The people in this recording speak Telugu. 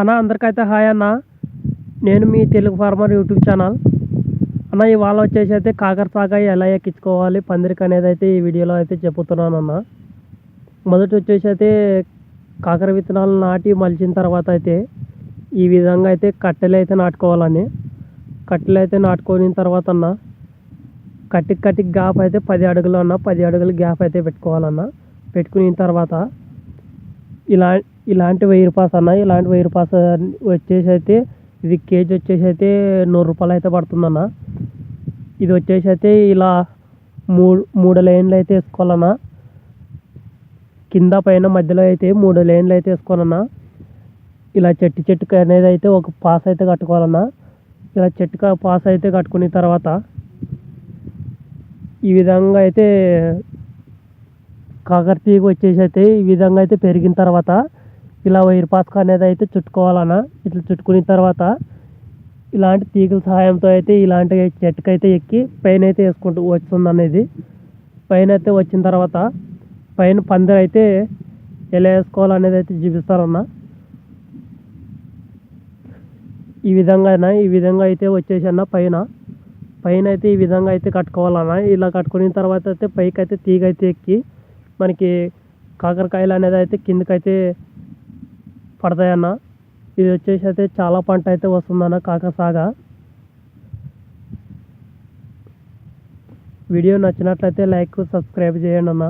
అన్న అందరికైతే హాయ్ అన్న. నేను మీ తెలుగు ఫార్మర్ యూట్యూబ్ ఛానల్. అన్న ఇవాళ వచ్చేసి అయితే కాకర సాగ ఎలా ఎక్కించుకోవాలి పందిరికి అనేది అయితే ఈ వీడియోలో అయితే చెబుతున్నాను అన్న. మొదట వచ్చేసి అయితే కాకర విత్తనాలు నాటి మలిచిన తర్వాత అయితే ఈ విధంగా అయితే కట్టెలు అయితే నాటుకోవాలని. కట్టెలు అయితే నాటుకొని తర్వాత అన్న కట్టికి కట్టికి గ్యాప్ అయితే పది అడుగులు అన్న పది అడుగులు గ్యాప్ అయితే పెట్టుకోవాలన్న. పెట్టుకున్న తర్వాత ఇలా ఇలాంటి వెయ్యి రూపాయస్ అన్న ఇలాంటి వెయ్యి రూపాయస్ వచ్చేసి అయితే ఇది కేజీ వచ్చేసి అయితే నూరు రూపాయలు అయితే పడుతుందన్న. ఇది వచ్చేసి అయితే ఇలా మూడు మూడు లైన్లు అయితే వేసుకోవాలన్నా. కింద పైన మధ్యలో అయితే మూడు లైన్లు అయితే వేసుకోవాలన్నా. ఇలా చెట్టు చెట్టుకు అనేది అయితే ఒక పాస్ అయితే కట్టుకోవాలన్నా. ఇలా చెట్టుకు పాస్ అయితే కట్టుకున్న తర్వాత ఈ విధంగా అయితే కాకర తీగ వచ్చేసి అయితే ఈ విధంగా అయితే పెరిగిన తర్వాత ఇలా వైర్ పాస్క్ అనేది అయితే చుట్టుకోవాలన్న. ఇట్లా చుట్టుకున్న తర్వాత ఇలాంటి తీగల సహాయంతో అయితే ఇలాంటి చెట్టుకు అయితే ఎక్కి పైన అయితే వేసుకుంటూ వస్తుంది అనేది పైన అయితే వచ్చిన తర్వాత పైన పందిరి అయితే ఎలా వేసుకోవాలనేది అయితే చూపిస్తారన్న ఈ విధంగా ఈ విధంగా అయితే వచ్చేసి అన్న పైన. పైన అయితే ఈ విధంగా అయితే కట్టుకోవాలన్న. ఇలా కట్టుకున్న తర్వాత అయితే పైకి అయితే తీగ అయితే ఎక్కి మనకి కాకరకాయలు అనేది అయితే కిందకైతే పడతాయన్న. ఇది వచ్చేసి అయితే చాలా పంట అయితే వస్తుందన్న కాకర సాగ. వీడియో నచ్చినట్లయితే లైక్ సబ్స్క్రైబ్ చేయండి అన్న